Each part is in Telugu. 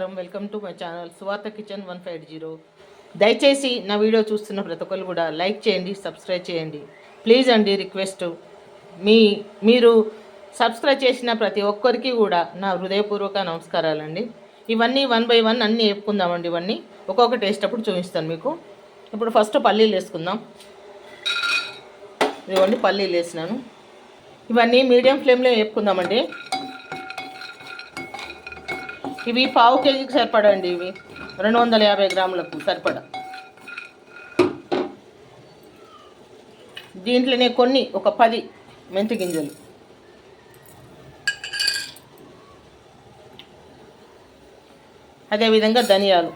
Welcome to my channel Suvartha kitchen one five zero దయచేసి నా వీడియో చూస్తున్న ప్రతి ఒక్కరు కూడా లైక్ చేయండి సబ్స్క్రైబ్ చేయండి. ప్లీజ్ అండి రిక్వెస్ట్. మీ మీరు సబ్స్క్రైబ్ చేసిన ప్రతి ఒక్కరికి కూడా నా హృదయపూర్వక నమస్కారాలండి. ఇవన్నీ వన్ బై వన్ అన్నీ వేపుకుందామండి ఇవన్నీ. ఒక్కొక్కటి వేసేటప్పుడు చూపిస్తాను మీకు. ఇప్పుడు ఫస్ట్ పల్లీలు వేసుకుందాం. ఇదిగోండి పల్లీలు వేసినాను. ఇవన్నీ మీడియం ఫ్లేమ్లో వేపుకుందామండి. ఇవి పావు కేజీకి సరిపడండి ఇవి. రెండు వందల యాభై గ్రాములకు సరిపడ. దీంట్లోనే కొన్ని ఒక పది మెంతి గింజలు. అదేవిధంగా ధనియాలు.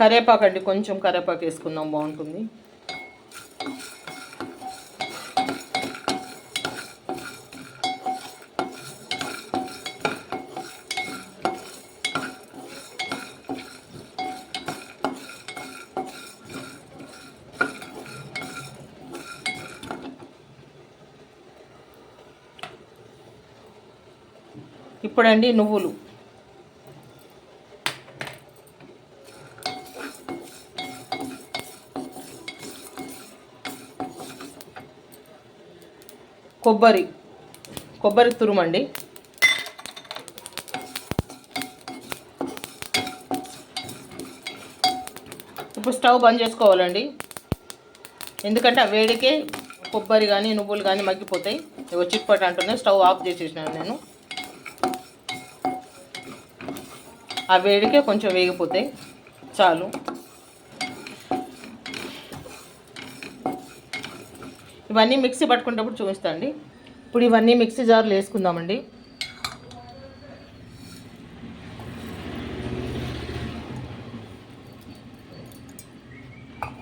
కరేపాకు అండి కొంచెం కరేపాకు వేసుకుందాం బాగుంటుంది. ఇప్పుడండి నువ్వులు. కొబ్బరి. కొబ్బరి తురుమండి. ఇప్పుడు స్టవ్ బంద్ చేసుకోవాలండి. ఎందుకంటే ఆ వేడికే కొబ్బరి కానీ నువ్వులు కానీ మగ్గిపోతాయి. ఇవి చిట్పట్ అంటున్నాయి స్టవ్ ఆఫ్ చేసేసినాను నేను. ఆ వేడికే కొంచెం వేగిపోతాయి. చాలు. ఇవన్నీ మిక్సీ పట్టుకునేటప్పుడు చూపిస్తాండి ఇప్పుడు ఇవన్నీ మిక్సీ జార్లు వేసుకుందామండి.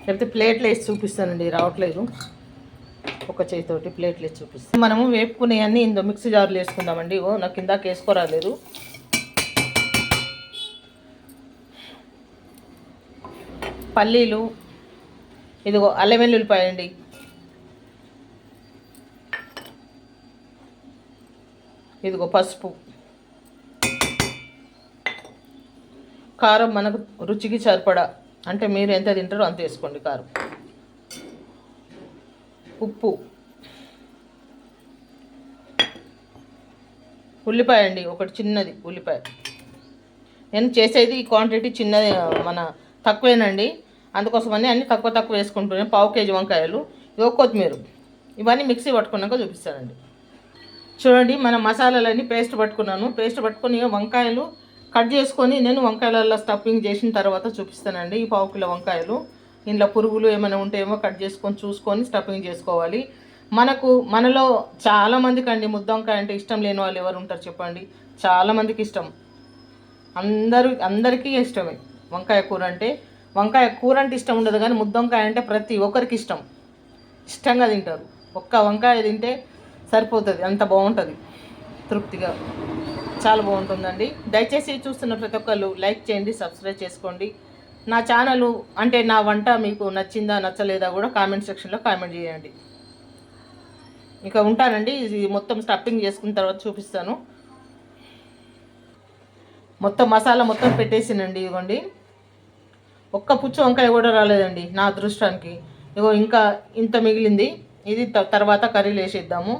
లేకపోతే ప్లేట్లు వేసి చూపిస్తానండి రావట్లేదు. ఒక చేతితోటి ప్లేట్లు వేసి చూపిస్తాను. మనము వేపుకునేవన్నీ ఇందో మిక్సీ జార్లు వేసుకుందామండి. ఓ నాకు ఇందాక వేసుకోరాలేదు. పల్లీలు ఇదిగో అల్లం వెల్లుల్లిపాయ అండి ఇదిగో పసుపు. కారం మనకు రుచికి సరిపడా. అంటే మీరు ఎంత తింటారో అంత వేసుకోండి కారం. ఉప్పు. ఉల్లిపాయ అండి ఒకటి చిన్నది ఉల్లిపాయ. నేను చేసేది ఈ క్వాంటిటీ చిన్నది మన తక్కువేనండి. అందుకోసమని అన్ని తక్కువ తక్కువ వేసుకుంటున్నాను పావు కేజీ వంకాయలు ఇవో కొత్తిమీర. ఇవన్నీ మిక్సీ పట్టుకున్నాక చూపిస్తానండి. చూడండి మన మసాలాలన్నీ పేస్ట్ పట్టుకున్నాను. పేస్ట్ పట్టుకొని వంకాయలు కట్ చేసుకొని నేను వంకాయలలో స్టఫింగ్ చేసిన తర్వాత చూపిస్తానండి. ఈ పావు కిలో వంకాయలు. ఇంట్లో పురుగులు ఏమైనా ఉంటేమో కట్ చేసుకొని చూసుకొని స్టఫింగ్ చేసుకోవాలి. మనకు మనలో చాలామందికి అండి ముద్ద వంకాయ అంటే ఇష్టం లేని వాళ్ళు ఎవరు ఉంటారు చెప్పండి. చాలామందికి ఇష్టం. అందరు అందరికీ ఇష్టమే వంకాయ కూర అంటే. వంకాయ కూర అంటే ఇష్టం ఉండదు కానీ ముద్ద వంకాయ అంటే ప్రతి ఒక్కరికి ఇష్టం. ఇష్టంగా తింటారు. ఒక్క వంకాయ తింటే సరిపోతుంది. అంత బాగుంటుంది. తృప్తిగా. చాలా బాగుంటుందండి. దయచేసి చూస్తున్న ప్రతి ఒక్కళ్ళు లైక్ చేయండి సబ్స్క్రైబ్ చేసుకోండి. నా ఛానల్ అంటే నా వంట మీకు నచ్చిందా నచ్చలేదా కూడా కామెంట్ సెక్షన్లో కామెంట్ చేయండి. ఇక ఉంటానండి. ఇది మొత్తం స్టఫింగ్ చేసుకున్న తర్వాత చూపిస్తాను. మొత్తం మసాలా మొత్తం పెట్టేసినండి ఇదిగోండి ఒక్క పుచ్చు వంకాయ కూడా రాలేదండి నా అదృష్టానికి. ఇగో ఇంకా ఇంత మిగిలింది. ఇది తర్వాత కర్రీలు వేసేద్దాము.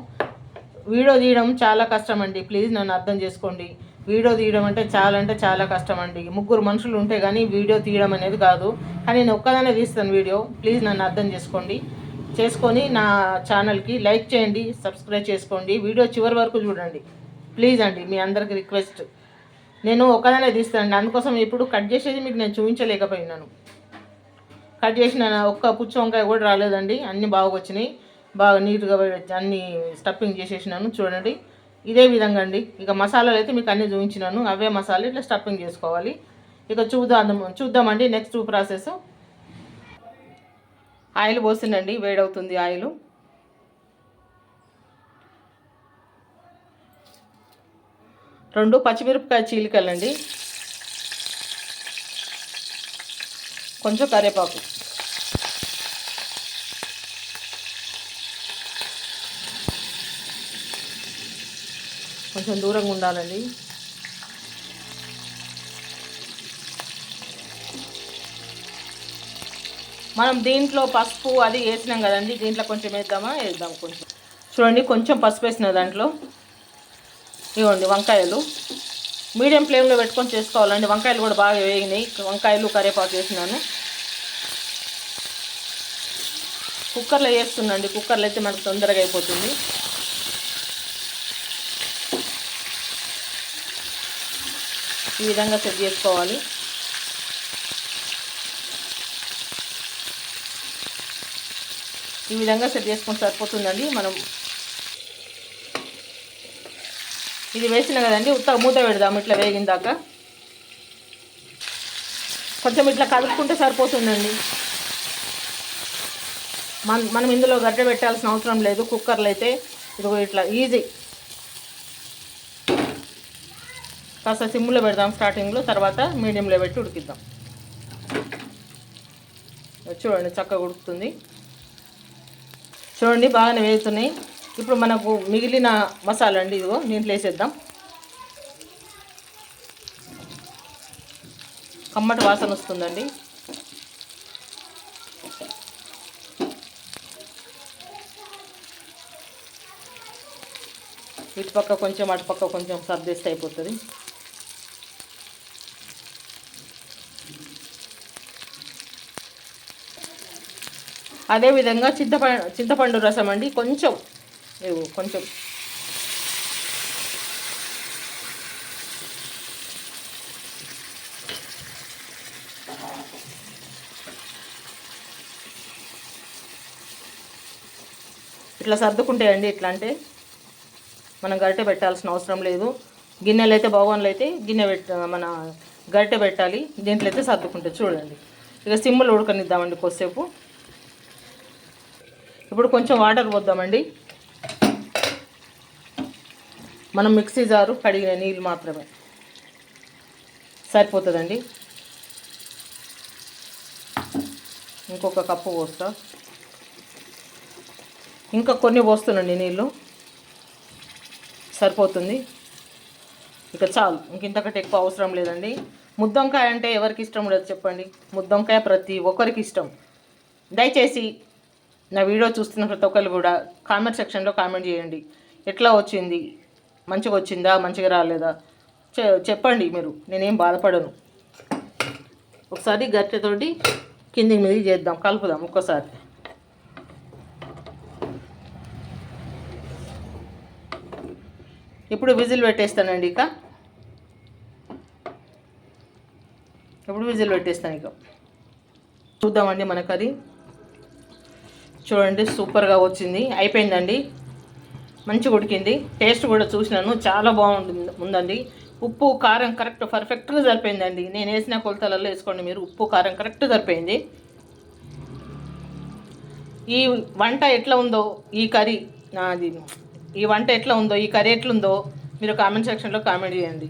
వీడియో తీయడం చాలా కష్టం అండి ప్లీజ్ నన్ను అర్థం చేసుకోండి. వీడియో తీయడం అంటే చాలా అంటే చాలా కష్టం అండి ముగ్గురు మనుషులు ఉంటే కానీ వీడియో తీయడం అనేది కాదు. కానీ నేను ఒక్కదానే తీస్తాను వీడియో. ప్లీజ్ నన్ను అర్థం చేసుకోండి. చేసుకొని నా ఛానల్కి లైక్ చేయండి సబ్స్క్రైబ్ చేసుకోండి. వీడియో చివరి వరకు చూడండి. ప్లీజ్ అండి మీ అందరికి రిక్వెస్ట్. నేను ఒక్కదానే తీస్తానండి. అందుకోసం ఇప్పుడు కట్ చేసేది మీకు నేను చూపించలేకపోయినాను. కట్ చేసిన ఒక్క పుచ్చు వంకాయ కూడా రాలేదండి. అన్నీ బాగా వచ్చినాయి. బాగా నీట్గా అన్ని స్టఫింగ్ చేసేసినాను చూడండి. ఇదే విధంగా అండి. ఇక మసాలాలు అయితే మీకు అన్నీ చూపించినాను. అవే మసాలా ఇట్లా స్టఫింగ్ చేసుకోవాలి. ఇక చూద్దాం చూద్దామండి నెక్స్ట్ ప్రాసెస్ ఆయిల్ పోసిందండి వేడవుతుంది ఆయిల్. రెండు పచ్చిమిరపకాయ చీలికలండి. కొంచెం కరివేపాకు. కొంచెం దూరంగా ఉండాలండి. మనం దీంట్లో పసుపు అది వేసినాం కదండి దీంట్లో కొంచెం వేద్దామా? వేద్దాం కొంచెం. చూడండి కొంచెం పసుపు వేసిన దాంట్లో. ఇవ్వండి వంకాయలు. మీడియం ఫ్లేమ్లో పెట్టుకొని చేసుకోవాలండి. వంకాయలు కూడా బాగా వేగినాయి. వంకాయలు కరివేపాకు వేసినాను. కుక్కర్లో వేస్తున్నాండి. కుక్కర్లో అయితే మనకు తొందరగా అయిపోతుంది. ఈ విధంగా సెట్ చేసుకోవాలి. ఈ విధంగా సెట్ చేసుకుంటే సరిపోతుందండి. మనం ఇది వేసిన కదండి ఉత్త మూత పెడదాం ఇట్లా వేగిన దాకా కొంచెం ఇట్లా కలుపుకుంటే సరిపోతుందండి. మన మనం ఇందులో గడ్డ పెట్టాల్సిన అవసరం లేదు. కుక్కర్లో అయితే ఇదిగో ఇట్లా ఈజీ. కాస్త సిమ్లో పెడదాం స్టార్టింగ్లో తర్వాత మీడియంలో పెట్టి ఉడికిద్దాం. చూడండి చక్కగా ఉడుకుతుంది. చూడండి బాగానే వేగుతున్నాయి. ఇప్పుడు మనకు మిగిలిన మసాలా అండి ఇదిగో దీంట్లో వేసేద్దాం. కమ్మటి వాసన వస్తుందండి. ఇటు పక్క కొంచెం అటు పక్క కొంచెం సర్దేస్తే అయిపోతుంది. అదేవిధంగా చింతపండు చింతపండు రసం అండి. కొంచెం ఇవ్వు, కొంచెం. ఇట్లా సర్దుకుంటాయండి ఇట్లా అంటే మనం గరిటె పెట్టాల్సిన అవసరం లేదు. గిన్నెలు అయితే బగోన్లు అయితే గిన్నె పెట్ట మన గరిటె పెట్టాలి. దీంట్లో అయితే సర్దుకుంటే చూడండి. ఇక సిమ్ములు ఉడకనిద్దామండి కొద్దిసేపు. ఇప్పుడు కొంచెం వాటర్ పోద్దామండి. మనం మిక్సీ జారు కడిగిన నీళ్ళు మాత్రమే. సరిపోతుందండి. ఇంకొక కప్పు పోస్తా. ఇంకా కొన్ని పోస్తానండి నీళ్ళు. సరిపోతుంది. ఇక చాలు. ఇంక ఇంతకంటే ఎక్కువ అవసరం లేదండి. ముద్దంకాయ అంటే ఎవరికి ఇష్టం లేదు చెప్పండి. ముద్దంకాయ ప్రతి ఒక్కరికి ఇష్టం. దయచేసి నా వీడియో చూస్తున్న ప్రతి ఒక్కరు కూడా కామెంట్ సెక్షన్లో కామెంట్ చేయండి. ఎట్లా వచ్చింది? మంచిగా వచ్చిందా? మంచిగా రాలేదా? చె- చెప్పండి మీరు. నేనేం బాధపడను. ఒకసారి గట్టెతోటి కిందికి మీదకి చేద్దాం. కలుపుదాం ఒక్కసారి. ఇప్పుడు విజిల్ పెట్టేస్తానండి ఇక? ఇప్పుడు విజిల్ పెట్టేస్తాను ఇక? చూద్దామండి మన కర్రీ చూడండి సూపర్గా వచ్చింది. అయిపోయిందండి. మంచిగా ఉడికింది. టేస్ట్ కూడా చూసినాను. చాలా బాగుంటుంది ఉందండి ఉప్పు కారం కరెక్ట్ పర్ఫెక్ట్గా సరిపోయిందండి. నేను వేసిన కొలతలలో వేసుకోండి మీరు. ఉప్పు కారం కరెక్ట్ సరిపోయింది. ఈ వంట ఎట్లా ఉందో ఈ కర్రీ అది ఈ వంట ఎట్లా ఉందో ఈ కర్రీ ఎట్లుందో మీరు కామెంట్ సెక్షన్లో కామెంట్ చేయండి.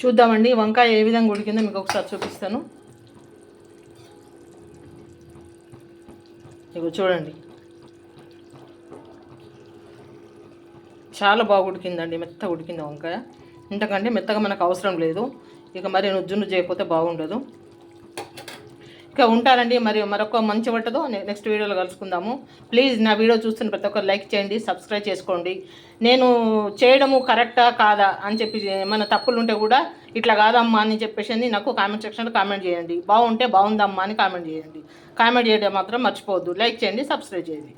చూద్దామండి వంకాయ ఏ విధంగా ఉడికిందో మీకు ఒకసారి చూపిస్తాను. ఇగో చూడండి. చాలా బాగా ఉడికిందండి మెత్తగా ఉడికింది వంకాయ. ఇంతకంటే మెత్తగా మనకు అవసరం లేదు. ఇక మరి నుజ్జు నుజ్జు అయిపోతే బాగుండదు. ఇంకా ఉంటారండి. మరి మరొక మంచి వంటతో నెక్స్ట్ వీడియోలో కలుసుకుందాము. ప్లీజ్ నా వీడియో చూస్తున్న ప్రతి ఒక్కరు లైక్ చేయండి సబ్స్క్రైబ్ చేసుకోండి. నేను చేయడము కరెక్టా కాదా అని చెప్పి ఏమైనా తప్పులు ఉంటే కూడా ఇట్లా కాదమ్మా అని చెప్పేసి నాకు కామెంట్ సెక్షన్లో కామెంట్ చేయండి. బాగుంటే బాగుందమ్మా అని కామెంట్ చేయండి. కామెంట్ చేయడం మాత్రం మర్చిపోవద్దు. లైక్ చేయండి సబ్స్క్రైబ్ చేయండి.